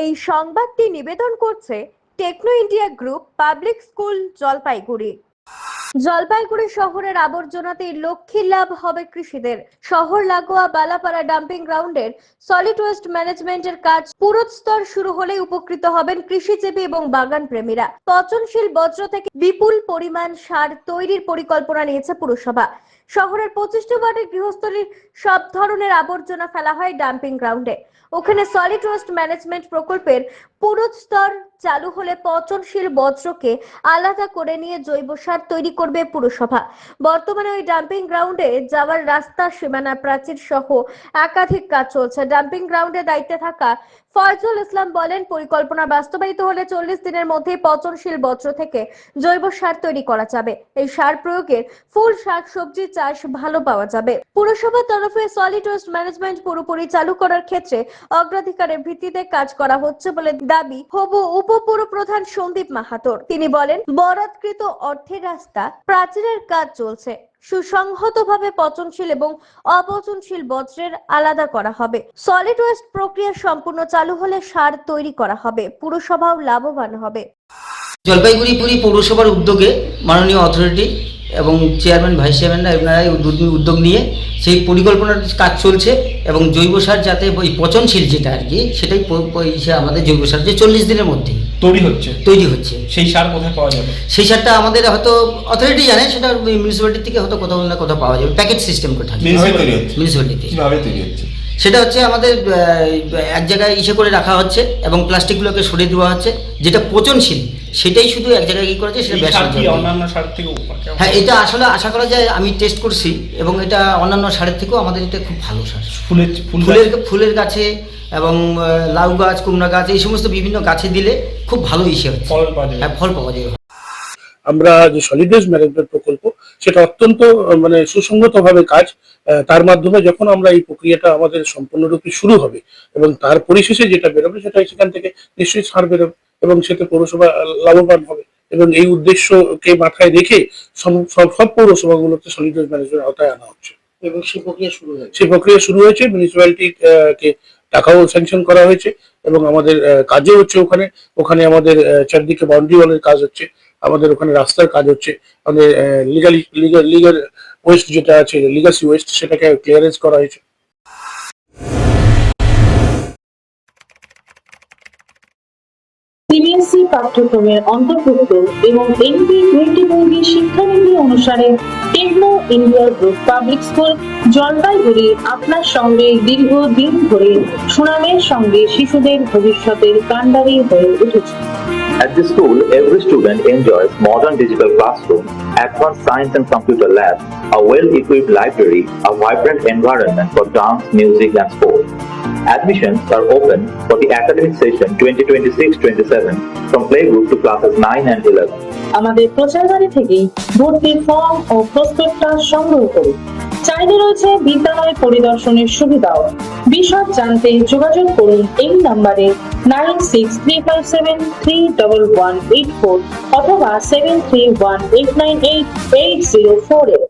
এই সংবাদটি নিবেদন করছে Techno India group public school Jalpaiguri. Jalpaiguri শহরের আবর্জনাতে লক্ষ্মী লাভ হবে কৃষিদের। শহর লাগোয়া বালাপাড়া ডাম্পিং গ্রাউন্ডের সলিড ওয়েস্ট ম্যানেজমেন্টের কাজ পুরোস্তর শুরু হলেই উপকৃত হবেন কৃষিজীবী এবং বাগান প্রেমীরা পচনশীল বজ্র থেকে বিপুল পরিমাণ সার তৈরির পরিকল্পনা নিয়েছে পুরসভা। শহরের পঁচিশটি ওয়ার্ডের গৃহস্থলীর সব ধরনের আবর্জনা ফেলা হয় ডাম্পিং গ্রাউন্ডে। ওখানে সলিড ওয়েস্ট ম্যানেজমেন্ট প্রকল্পের পুরো স্তর চালু হলে পচনশীল বজ্রকে আলাদা করে নিয়ে জৈব সার তৈরি করবে পুরসভা। বর্তমানে ওই ডাম্পিং গ্রাউন্ডে যাওয়ার রাস্তা, সীমানা, প্রাচীর সহ একাধিক কাজ চলছে। ডাম্পিং গ্রাউন্ডে দায়িত্বে থাকা ফয়জুল ইসলাম বলেন, পরিকল্পনা বাস্তবায়িত হলে চল্লিশ দিনের মধ্যে পচনশীল বজ্র থেকে জৈব সার তৈরি করা যাবে। এই সার প্রয়োগের ফুল শাক, সবজি, চাষ ভালো পাওয়া যাবে। পুরসভার তরফে সলিড ওয়েস্ট ম্যানেজমেন্ট পুরোপুরি চালু করার ক্ষেত্রে অগ্রাধিকারের ভিত্তিতে কাজ করা হচ্ছে বলে দাবি হবু উপপুর প্রধান সন্দীপ মাহাতোর। তিনি বলেন বরাদকৃত অর্থের রাস্তা প্রাচীরের কাজ চলছে। সুসংহতভাবে পচনশীল এবং অপচনশীল বজ্রের আলাদা করা হবে। সলিড ওয়েস্ট প্রক্রিয়া সম্পূর্ণ চালু হলে সার তৈরি করা হবে। পুরসভাও লাভবান হবে। জলপাইগুড়ি পুরী পৌরসভার উদ্যোগে মাননীয় অথরিটি এবং চেয়ারম্যান ভাইস চেয়ারম্যানরা এনারা উদ্যোগ- নিয়ে সেই পরিকল্পনার কাজ চলছে এবং জৈব সার যাতে ওই পচনশীল যেটা আর কি সেটাই আমাদের জৈব সার যে চল্লিশ দিনের মধ্যে তৈরি হচ্ছে। তৈরি হচ্ছে। সেই সার কোথায় পাওয়া যাবে? সেই সারটা আমাদের হয়তো অথরিটি জানে সেটা মিউনিসিপ্যালিটি থেকে হয়তো কোথাও না কোথাও পাওয়া যাবে প্যাকেট সিস্টেম করে থাকে। তৈরি হচ্ছে। সেটা হচ্ছে আমাদের এক জায়গায় ইসে করে রাখা হচ্ছে এবং প্লাস্টিকগুলোকে সরিয়ে দেওয়া হচ্ছে যেটা পচনশীল। সেটাই শুধু এক জায়গায় কি করেছে সেটা হচ্ছে। অন্যান্য সার থেকে হ্যাঁ এটা আসলে আশা করা যায় আমি টেস্ট করছি এবং এটা অন্যান্য সারের থেকেও আমাদের এটা খুব ভালো সার। ফুলের ফুল ফুলের ফুলের গাছে এবং লাউ গাছ কুমড়া গাছ এই সমস্ত বিভিন্ন গাছে দিলে খুব ভালো ইসে হচ্ছে। ফলন পাওয়া যায় হ্যাঁ ফল পাওয়া যাবে। আমরা যে সলিড ওয়েস্ট ম্যানেজমেন্ট প্রকল্প সেটা অত্যন্ত মানে সুসংগতভাবে কাজ আহ, তার মাধ্যমে যখন আমরা এই প্রক্রিয়াটা আমাদের সম্পূর্ণরূপে শুরু হবে এবং তার পরিশেষে যেটা বেরোবে সেটা সেখান থেকে নিশ্চয়ই সার বেরোবে। এবং সেতে পৌরসভা লাভবান হবে। এবং এই উদ্দেশ্যকে মাথায় রেখে সব সব সলিড ওয়েস্ট ম্যানেজমেন্ট আওতায় আনা হচ্ছে। এবং সেই প্রক্রিয়া শুরু হয়েছে। সেই প্রক্রিয়া শুরু হয়েছে মিউনিসিপ্যালিটি কে টাকাও স্যাংশন করা হয়েছে এবং আমাদের কাজও হচ্ছে ওখানে। ওখানে আমাদের চারদিকে বাউন্ডারি ওয়ালের কাজ হচ্ছে। আমাদের ওখানে রাস্তার কাজ হচ্ছে। আমাদের লিগালি লিগাল লিগাল ওয়েস্ট যেটা আছে লিগাসি ওয়েস্ট সেটাকে ক্লিয়ারেন্স করা হয়েছে। পাঠ্যক্রমের অন্তর্ভুক্ত এবং এনপি টোয়েন্টি টোয়েন্টি শিক্ষানীতি অনুসারে Techno India group public school Jalpaiguri আপনার সঙ্গে দীর্ঘদিন ধরে সুনামের সঙ্গে শিশুদের ভবিষ্যতের কাণ্ডারি হয়ে উঠেছে At this school, every student enjoys modern digital classroom, advanced science and computer lab, a well-equipped library, a vibrant environment for dance, music, and sport. Admissions are open for the academic session 2026-27 from playgroup to classes 9 and 11. আমাদের প্রচারবাড়ি থেকেই ভর্তির form ও প্রস্তুতটা সংগ্রহ করুন। চাইলে রয়েছে বিদ্যালয় পরিদর্শনের সুবিধাও। বিশদ জানতে যোগাযোগ করুন এই নাম্বারে nine six three five seven three double one eight four অথবা seven three one eight nine eight eight zero four eight